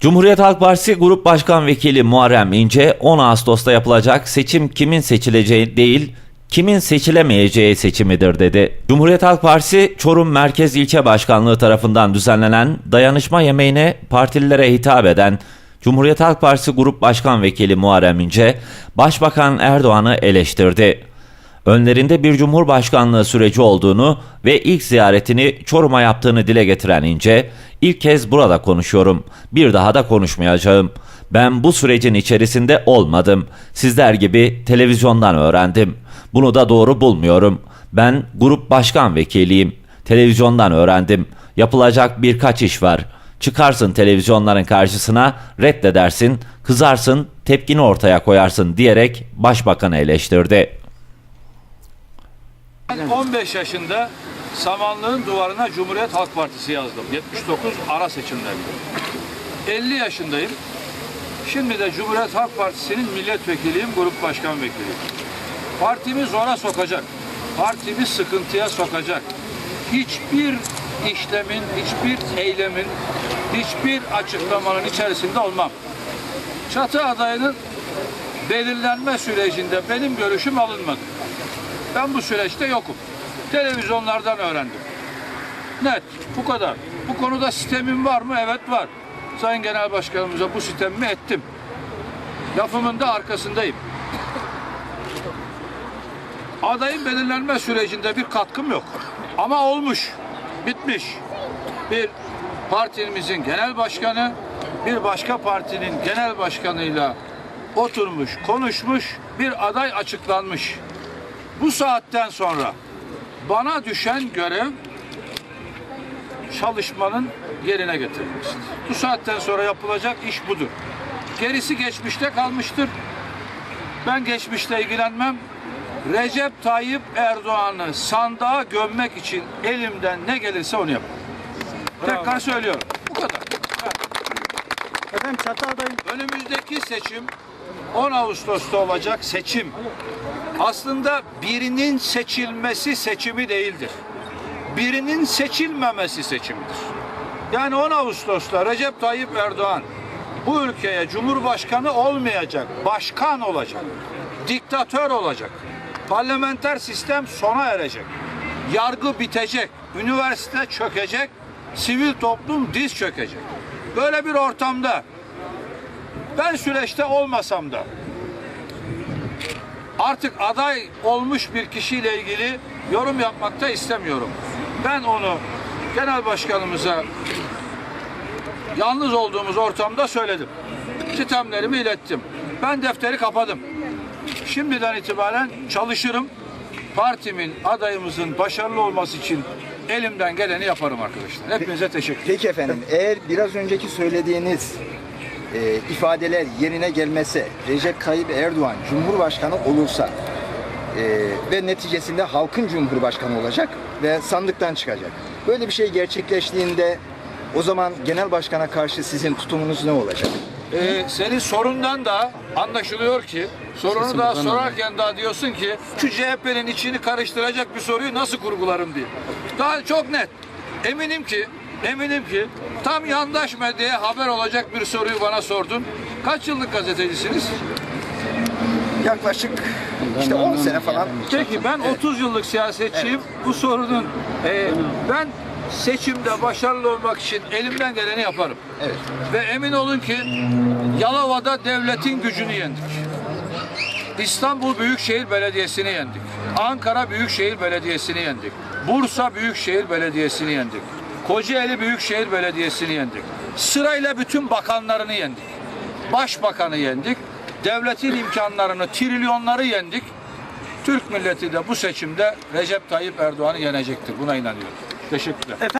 Cumhuriyet Halk Partisi Grup Başkan Vekili Muharrem İnce 10 Ağustos'ta yapılacak seçim kimin seçileceği değil, kimin seçilemeyeceği seçimidir dedi. Cumhuriyet Halk Partisi Çorum Merkez İlçe Başkanlığı tarafından düzenlenen dayanışma yemeğine partililere hitap eden Cumhuriyet Halk Partisi Grup Başkan Vekili Muharrem İnce, Başbakan Erdoğan'ı eleştirdi. Önlerinde bir cumhurbaşkanlığı süreci olduğunu ve ilk ziyaretini Çorum'a yaptığını dile getiren İnce, ilk kez burada konuşuyorum. Bir daha da konuşmayacağım. Ben bu sürecin içerisinde olmadım. Sizler gibi televizyondan öğrendim. Bunu da doğru bulmuyorum. Ben grup başkan vekiliyim. Televizyondan öğrendim. Yapılacak birkaç iş var. Çıkarsın televizyonların karşısına, reddedersin, kızarsın, tepkini ortaya koyarsın diyerek başbakanı eleştirdi. Ben 15 yaşında Samanlığın duvarına Cumhuriyet Halk Partisi yazdım. 79 ara seçimlerinde. 50 yaşındayım. Şimdi de Cumhuriyet Halk Partisi'nin milletvekiliyim, grup başkan vekiliyim. Partimi zora sokacak, partimi sıkıntıya sokacak. Hiçbir işlemin, hiçbir eylemin, hiçbir açıklamanın içerisinde olmam. Çatı adayının belirlenme sürecinde benim görüşüm alınmadı. Ben bu süreçte yokum. Televizyonlardan öğrendim. Net. Bu kadar. Bu konuda sistemim var mı? Evet var. Sayın Genel Başkanımıza bu sistemimi ettim. Lafımın da arkasındayım. Adayın belirlenme sürecinde bir katkım yok. Ama olmuş. Bitmiş. Bir partimizin genel başkanı bir başka partinin genel başkanıyla oturmuş, konuşmuş, bir aday açıklanmış. Bu saatten sonra bana düşen görev çalışmanın yerine getirilmesidir. Bu saatten sonra yapılacak iş budur. Gerisi geçmişte kalmıştır. Ben geçmişle ilgilenmem. Recep Tayyip Erdoğan'ı sandığa gömmek için elimden ne gelirse onu yaparım. Tekrar söylüyorum. Bu kadar. Efendim çatı adayı Önümüzdeki seçim 10 Ağustos'ta olacak seçim. Aslında birinin seçilmesi seçimi değildir. Birinin seçilmemesi seçimdir. Yani 10 Ağustos'ta Recep Tayyip Erdoğan bu ülkeye cumhurbaşkanı olmayacak, başkan olacak, diktatör olacak. Parlamenter sistem sona erecek. Yargı bitecek, üniversite çökecek, sivil toplum diz çökecek. Böyle bir ortamda ben süreçte olmasam da artık aday olmuş bir kişiyle ilgili yorum yapmakta istemiyorum. Ben onu genel başkanımıza yalnız olduğumuz ortamda söyledim. Sitemlerimi ilettim. Ben defteri kapadım. Şimdiden itibaren çalışırım. Partimin adayımızın başarılı olması için elimden geleni yaparım arkadaşlar. Hepinize teşekkür ederim. Peki efendim eğer biraz önceki söylediğiniz e, ifadeler yerine gelmese Recep Tayyip Erdoğan Cumhurbaşkanı olursa e, ve neticesinde halkın Cumhurbaşkanı olacak ve sandıktan çıkacak. Böyle bir şey gerçekleştiğinde o zaman genel başkana karşı sizin tutumunuz ne olacak? Ee, senin sorundan da anlaşılıyor ki sorunu daha sorarken daha diyorsun ki şu CHP'nin içini karıştıracak bir soruyu nasıl kurgularım diye. Daha çok net. Eminim ki eminim ki tam yandaş medyaya haber olacak bir soruyu bana sordun. Kaç yıllık gazetecisiniz? Yaklaşık işte 10 sene falan. Peki ben 30 yıllık siyasetçiyim. Bu sorunun e, ben seçimde başarılı olmak için elimden geleni yaparım. Evet. Ve emin olun ki Yalova'da devletin gücünü yendik. İstanbul Büyükşehir Belediyesi'ni yendik. Ankara Büyükşehir Belediyesi'ni yendik. Bursa Büyükşehir Belediyesi'ni yendik. Kocaeli Büyükşehir Belediyesi'ni yendik. Sırayla bütün bakanlarını yendik. Başbakanı yendik. Devletin imkanlarını, trilyonları yendik. Türk milleti de bu seçimde Recep Tayyip Erdoğan'ı yenecektir. Buna inanıyorum. Teşekkürler.